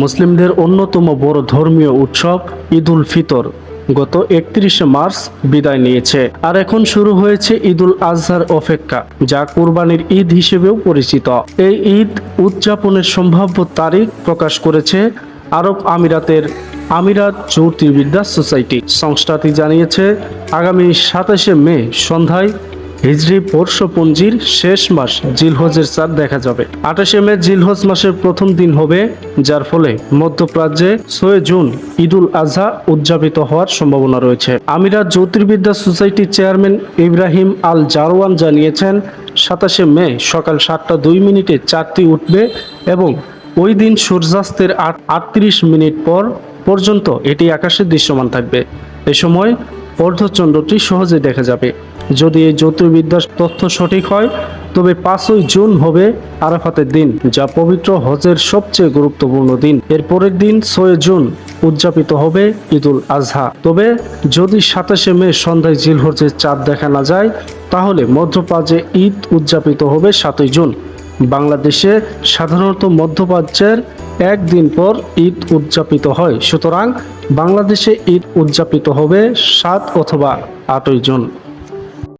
মুসলিমদের অন্যতম বড় ধর্মীয় উৎসব ঈদ উল ফিতর। গত একত্রিশে মার্চ বিদায় নিয়েছে। আর এখন শুরু হয়েছে ঈদুল আজহার অপেক্ষা, যা কোরবানির ঈদ হিসেবেও পরিচিত। এই ঈদ উদযাপনের সম্ভাব্য তারিখ প্রকাশ করেছে আরব আমিরাতের আমিরাত জ্যোতির্বিদ্যা সোসাইটি। সংস্থাটি জানিয়েছে, আগামী সাতাশে মে সন্ধ্যায় হিজরি বর্ষপঞ্জির শেষ মাস জিলহজের চাঁদ দেখা যাবে। আঠাশে মে জিলহজ মাসের প্রথম দিন হবে, যার ফলে মধ্যপ্রাচ্যে ছয় জুন ঈদুল আজহা উদযাপিত হওয়ার সম্ভাবনা রয়েছে। আমিরাত জ্যোতির্বিদ্যা সোসাইটির চেয়ারম্যান ইব্রাহিম আল জারওয়ান জানিয়েছেন, সাতাশে মে সকাল সাতটা দুই মিনিটে চারটি উঠবে এবং ওই দিন সূর্যাস্তের আট, আটত্রিশ মিনিট পর পর্যন্ত এটি আকাশে দৃশ্যমান থাকবে। এ সময় অর্ধচন্দ্রটি সহজে দেখা যাবে। যদি এই জ্যোতির্বিদ্যার তথ্য সঠিক হয়, তবে পাঁচই জুন হবে আরাফাতের দিন, যা পবিত্র হজের সবচেয়ে গুরুত্বপূর্ণ দিন। এর পরের দিন ছয় জুন উদযাপিত হবে ঈদুল আজহা। তবে যদি সাতাশে মে সন্ধ্যায় জিলহজের চাঁদ দেখা না যায়, তাহলে মধ্যপ্রাচ্যে ঈদ উদযাপিত হবে সাতই জুন। বাংলাদেশে সাধারণত মধ্যপ্রাচ্যের একদিন পর ঈদ উদযাপিত হয়, সুতরাং বাংলাদেশে ঈদ উদযাপিত হবে সাত অথবা আটই জুন।